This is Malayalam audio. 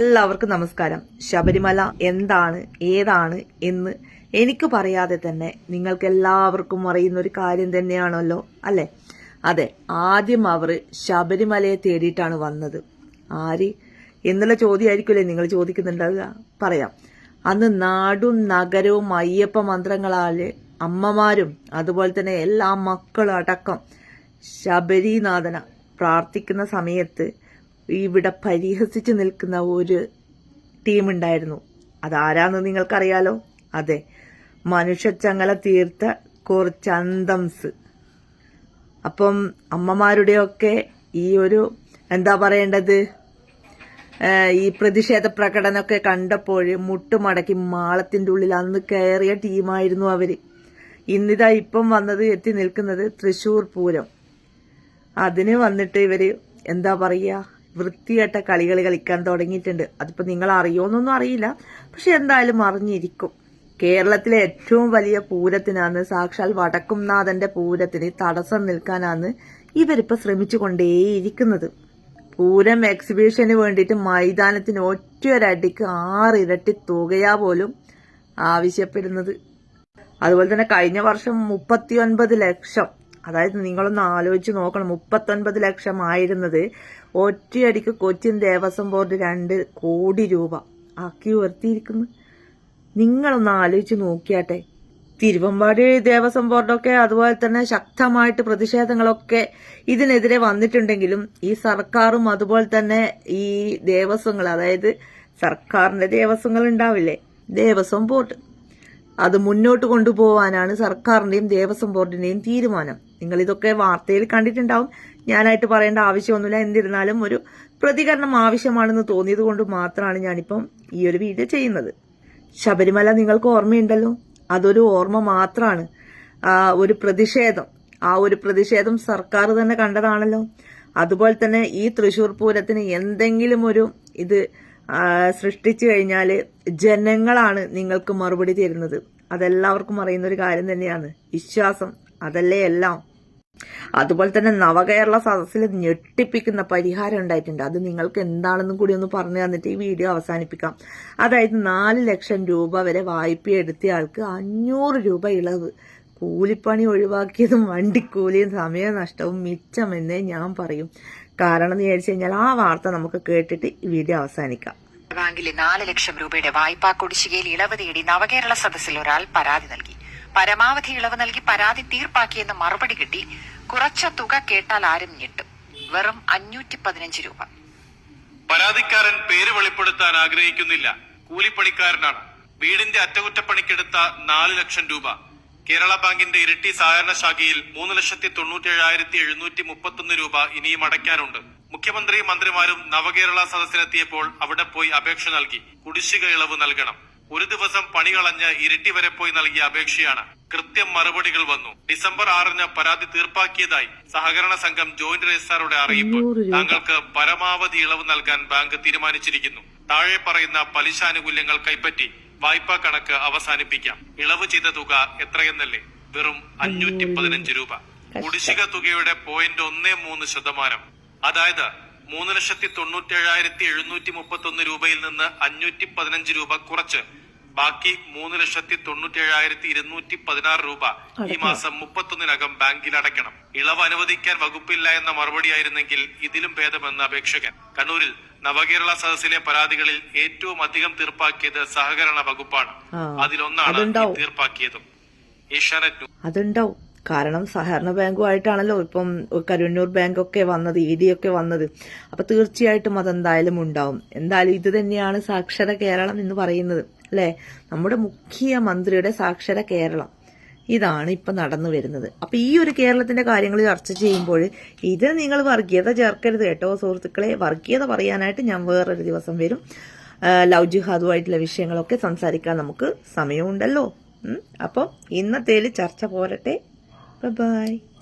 എല്ലാവർക്കും നമസ്കാരം. ശബരിമല എന്താണ് ഏതാണ് എന്ന് എനിക്ക് പറയാതെ തന്നെ നിങ്ങൾക്ക് എല്ലാവർക്കും അറിയുന്ന ഒരു കാര്യം തന്നെയാണല്ലോ അല്ലെ? അതെ ആദ്യം അവർ ശബരിമലയെ തേടിയിട്ടാണ് വന്നത്. ആര്? എന്നുള്ള ചോദ്യമായിരിക്കുമല്ലേ നിങ്ങൾ ചോദിക്കുന്നുണ്ടാവുക? പറയാം. അന്ന് നാടും നഗരവും അയ്യപ്പ മന്ത്രങ്ങളാൽ അമ്മമാരും അതുപോലെ തന്നെ എല്ലാ മക്കളും അടക്കം ശബരിനാഥന പ്രാർത്ഥിക്കുന്ന സമയത്ത് ഇവിടെ പരിഹസിച്ച് നിൽക്കുന്ന ഒരു ടീം ഉണ്ടായിരുന്നു. അതാരാന്ന് നിങ്ങൾക്കറിയാലോ? അതെ. മനുഷ്യച്ചങ്ങല തീർത്ത കുറച്ച് അന്തംസ്. അപ്പം അമ്മമാരുടെയൊക്കെ ഈ ഒരു എന്താ പറയേണ്ടത്? ഈ പ്രതിഷേധ പ്രകടനമൊക്കെ കണ്ടപ്പോൾ മുട്ടുമടക്കി മാളത്തിന്റെ ഉള്ളിൽ അന്ന് കയറിയ ടീമായിരുന്നു അവർ ഇന്നിതാ ഇപ്പം വന്നത് എത്തി നിൽക്കുന്നത് തൃശ്ശൂർ പൂരം. അതിന് വന്നിട്ട് ഇവർ എന്താ പറയുക? വൃത്തികെട്ട കളികൾ കളിക്കാൻ തുടങ്ങിയിട്ടുണ്ട്. അതിപ്പോൾ നിങ്ങൾ അറിയുമെന്നൊന്നും അറിയില്ല. പക്ഷെ എന്തായാലും അറിഞ്ഞിരിക്കും. കേരളത്തിലെ ഏറ്റവും വലിയ പൂരത്തിനാണ് സാക്ഷാൽ വടക്കുംനാഥന്റെ പൂരത്തിന് തടസ്സം നിൽക്കാനാണ് ഇവരിപ്പോൾ ശ്രമിച്ചു കൊണ്ടേയിരിക്കുന്നത് പൂരം എക്സിബിഷന് വേണ്ടിയിട്ട് മൈതാനത്തിന് ഒറ്റയൊരടിക്ക് ആറിരട്ടി തുകയാ പോലും ആവശ്യപ്പെടുന്നത്. അതുപോലെ തന്നെ കഴിഞ്ഞ വർഷം മുപ്പത്തിയൊൻപത് ലക്ഷം അതായത് നിങ്ങളൊന്ന് ആലോചിച്ച് നോക്കണം. മുപ്പത്തൊൻപത് ലക്ഷം ആയിരുന്നത് ഒറ്റയടിക്ക് കൊച്ചിൻ ദേവസ്വം ബോർഡ് രണ്ട് കോടി രൂപ. ആക്കി ഉയർത്തിയിരിക്കുന്നു നിങ്ങളൊന്ന് ആലോചിച്ച് നോക്കിയാട്ടെ. തിരുവമ്പാടി ദേവസ്വം ബോർഡൊക്കെ അതുപോലെ തന്നെ ശക്തമായിട്ട് പ്രതിഷേധങ്ങളൊക്കെ ഇതിനെതിരെ വന്നിട്ടുണ്ടെങ്കിലും ഈ സർക്കാരും അതുപോലെ തന്നെ ഈ ദേവസ്വങ്ങൾ അതായത് സർക്കാരിന്റെ ദേവസ്വങ്ങൾ ഉണ്ടാവില്ലേ? ദേവസ്വം ബോർഡ്. അത് മുന്നോട്ട് കൊണ്ടുപോകാനാണ് സർക്കാരിന്റെയും ദേവസ്വം ബോർഡിന്റെയും തീരുമാനം. നിങ്ങൾ ഇതൊക്കെ വാർത്തയിൽ കണ്ടിട്ടുണ്ടാവും. ഞാനായിട്ട് പറയേണ്ട ആവശ്യമൊന്നുമില്ല. എന്നിരുന്നാലും ഒരു പ്രതികരണം ആവശ്യമാണെന്ന് തോന്നിയത് കൊണ്ട് മാത്രമാണ് ഞാനിപ്പം ഈ ഒരു വീഡിയോ ചെയ്യുന്നത്. ശബരിമല നിങ്ങൾക്ക് ഓർമ്മയുണ്ടല്ലോ? അതൊരു ഓർമ്മ മാത്രമാണ് ഒരു പ്രതിഷേധം. ആ ഒരു പ്രതിഷേധം സർക്കാർ തന്നെ കണ്ടതാണല്ലോ. അതുപോലെ തന്നെ ഈ തൃശൂർ പൂരത്തിന് എന്തെങ്കിലും ഒരു ഇത് സൃഷ്ടിച്ചു കഴിഞ്ഞാൽ ജനങ്ങളാണ് നിങ്ങൾക്ക് മറുപടി തരുന്നത്. അതെല്ലാവർക്കും അറിയുന്ന ഒരു കാര്യം തന്നെയാണ്. വിശ്വാസം അതല്ലേ എല്ലാം. അതുപോലെ തന്നെ നവകേരള സദസ്സിൽ ഞെട്ടിപ്പിക്കുന്ന പരിഹാരം ഉണ്ടായിട്ടുണ്ട്. അത് നിങ്ങൾക്ക് എന്താണെന്നും കൂടി ഒന്ന് പറഞ്ഞു തന്നിട്ട് ഈ വീഡിയോ അവസാനിപ്പിക്കാം. അതായത് നാല് ലക്ഷം രൂപ വരെ വായ്പ എടുത്ത ആൾക്ക് അഞ്ഞൂറ് രൂപ ഇളവ്. കൂലിപ്പണി ഒഴിവാക്കിയതും വണ്ടിക്കൂലിയും സമയനഷ്ടവും മിച്ചമെന്നേ ഞാൻ പറയും. കാരണം എന്ന് വിചാരിച്ചു കഴിഞ്ഞാൽ ആ വാർത്ത നമുക്ക് കേട്ടിട്ട് ഈ വീഡിയോ അവസാനിക്കാം. ബാങ്കിലെ നാല് ലക്ഷം രൂപയുടെ വായ്പാ കുടിശ്ശികയിൽ ഇളവ് തേടി നവകേരള സദസ്സിൽ ഒരാൾ പരാതി നൽകി. പരമാവധി ഇളവ് നൽകി പരാതി തീർപ്പാക്കിയെന്ന് മറുപടി കിട്ടി. കുറച്ച തുക കേട്ടാൽ ആരും ഞെട്ടും. വെറും അഞ്ഞൂറ്റി പതിനഞ്ച് രൂപ. പരാതിക്കാരൻ പേര് വെളിപ്പെടുത്താൻ ആഗ്രഹിക്കുന്നില്ല. കൂലിപ്പണിക്കാരനാണ്. വീടിന്റെ അറ്റകുറ്റപ്പണിക്കെടുത്ത നാല് ലക്ഷം രൂപ. കേരള ബാങ്കിന്റെ ഇരട്ടി സഹകരണ ശാഖയിൽ മൂന്ന് ലക്ഷത്തി തൊണ്ണൂറ്റേഴായിരത്തി എഴുന്നൂറ്റി മുപ്പത്തൊന്ന് രൂപ ഇനിയും അടയ്ക്കാനുണ്ട്. മുഖ്യമന്ത്രി മന്ത്രിമാരും നവകേരള സദസ്സിനെത്തിയപ്പോൾ അവിടെ പോയി അപേക്ഷ നൽകി. കുടിശ്ശിക ഇളവ് നൽകണം. ഒരു ദിവസം പണി കളഞ്ഞ് ഇരട്ടി വരെ പോയി നൽകിയ അപേക്ഷയാണ്. കൃത്യം മറുപടികൾ വന്നു. ഡിസംബർ ആറിന് പരാതി തീർപ്പാക്കിയതായി സഹകരണ സംഘം ജോയിന്റ് രജിസ്ട്രാറുടെ അറിയിപ്പ്. താങ്കൾക്ക് പരമാവധി ഇളവ് നൽകാൻ ബാങ്ക് തീരുമാനിച്ചിരിക്കുന്നു. താഴെ പറയുന്ന പലിശാനുകൂല്യങ്ങൾ കൈപ്പറ്റി വായ്പാ കണക്ക് അവസാനിപ്പിക്കാം. ഇളവ് ചെയ്ത തുക എത്രയെന്നല്ലേ? വെറും അഞ്ഞൂറ്റി പതിനഞ്ച് രൂപ കുടിശ്ശിക തുകയുടെ പോയിന്റ് ഒന്നേ മൂന്ന് ശതമാനം. അതായത് മൂന്ന് ലക്ഷത്തി തൊണ്ണൂറ്റേഴായിരത്തി എഴുന്നൂറ്റി മുപ്പത്തി ഒന്ന് രൂപയിൽ നിന്ന് അഞ്ഞൂറ്റി പതിനഞ്ച് രൂപ കുറച്ച്. ബാക്കി മൂന്ന് ലക്ഷത്തി തൊണ്ണൂറ്റേഴായിരത്തി ഇരുന്നൂറ്റി പതിനാറ് രൂപ ഈ മാസം മുപ്പത്തൊന്നിനകം ബാങ്കിൽ അടയ്ക്കണം. ഇളവ് അനുവദിക്കാൻ വകുപ്പില്ല എന്ന മറുപടിയായിരുന്നെങ്കിൽ ഇതിലും ഭേദമെന്ന് അപേക്ഷകൻ. കണ്ണൂരിൽ നവകേരള സദസ്സിലെ പരാതികളിൽ ഏറ്റവും അധികം തീർപ്പാക്കിയത് സഹകരണ വകുപ്പാണ്. അതിലൊന്നാണ്. തീർപ്പാക്കിയതും. ഏഷ്യാനെറ്റ് അതുണ്ടാവും. കാരണം സഹകരണ ബാങ്കുമായിട്ടാണല്ലോ ഇപ്പം കരുവന്നൂർ ബാങ്കൊക്കെ വന്നത് ഇ ഡി ഒക്കെ വന്നത്. അപ്പൊ തീർച്ചയായിട്ടും അതെന്തായാലും ഉണ്ടാവും. എന്തായാലും ഇത് തന്നെയാണ് സാക്ഷര കേരളം എന്ന് പറയുന്നത് അല്ലെ? നമ്മുടെ മുഖ്യമന്ത്രിയുടെ സാക്ഷര കേരളം. ഇതാണ് ഇപ്പൊ നടന്നു വരുന്നത്. അപ്പൊ ഈ ഒരു കേരളത്തിന്റെ കാര്യങ്ങൾ ചർച്ച ചെയ്യുമ്പോൾ ഇത് നിങ്ങൾ വർഗീയത ചേർക്കരുത് കേട്ടോ സുഹൃത്തുക്കളെ. വർഗീയത പറയാനായിട്ട് ഞാൻ വേറൊരു ദിവസം വരും. ലവ് ജിഹാദുമായിട്ടുള്ള വിഷയങ്ങളൊക്കെ സംസാരിക്കാൻ നമുക്ക് സമയമുണ്ടല്ലോ. അപ്പോൾ ഇന്നത്തേൽ ചർച്ച പോരട്ടെ. Bye-bye.